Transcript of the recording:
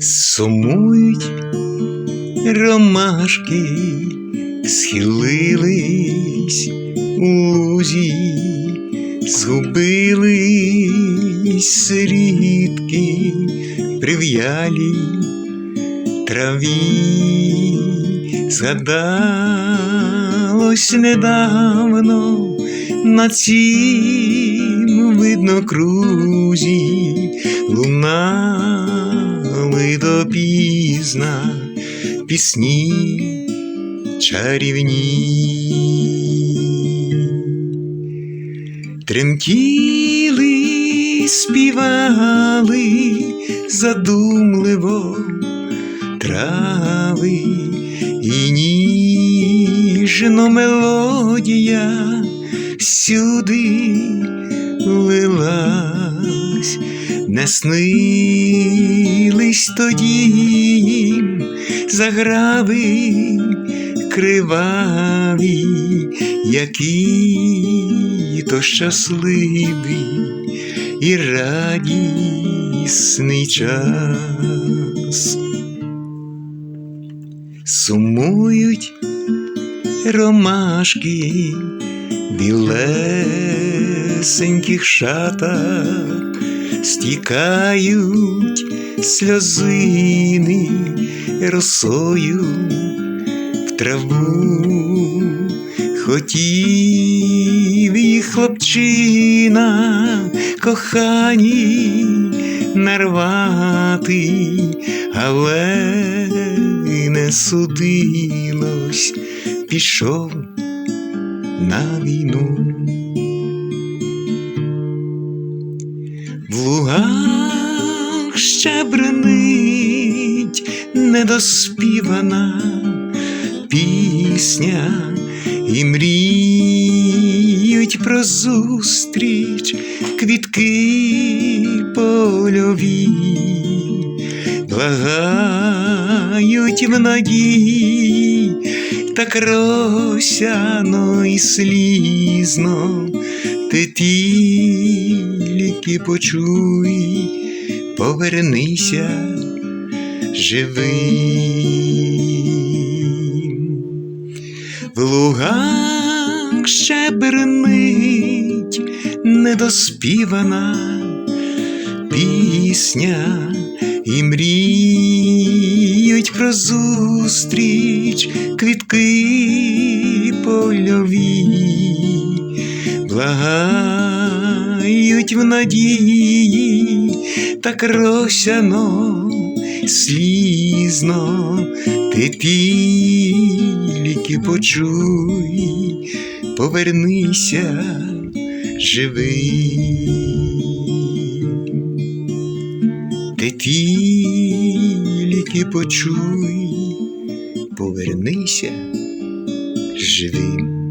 Сумують ромашки, схилились у лузі, згубились рідки прив'ялі траві, згадалось недавно на цім видно крузі лунали допізна пісні чарівні. Тремтіли, співали задумливо трави і ніжно мелодія сюди лилась, не снились тоді їм заграви криваві, які то щасливі і радісний час. Сумують ромашки білесеньких шатах, стікають сльозини росою в траву, хотів хлопчина кохані нарвати, але не судилось, пішов на війну. В лугах ще бренить недоспівана пісня і мріють про зустріч квітки польові, благають в надії, так росяно і слізно, ти тільки почуй, повернися живим. В лугах ще бернить недоспівана пісня, і мріють про зустріч квітки польові, благають в надії, так росяно слізно, ти тільки почуй, повернися живий. Ти тільки почуй, повернися живим.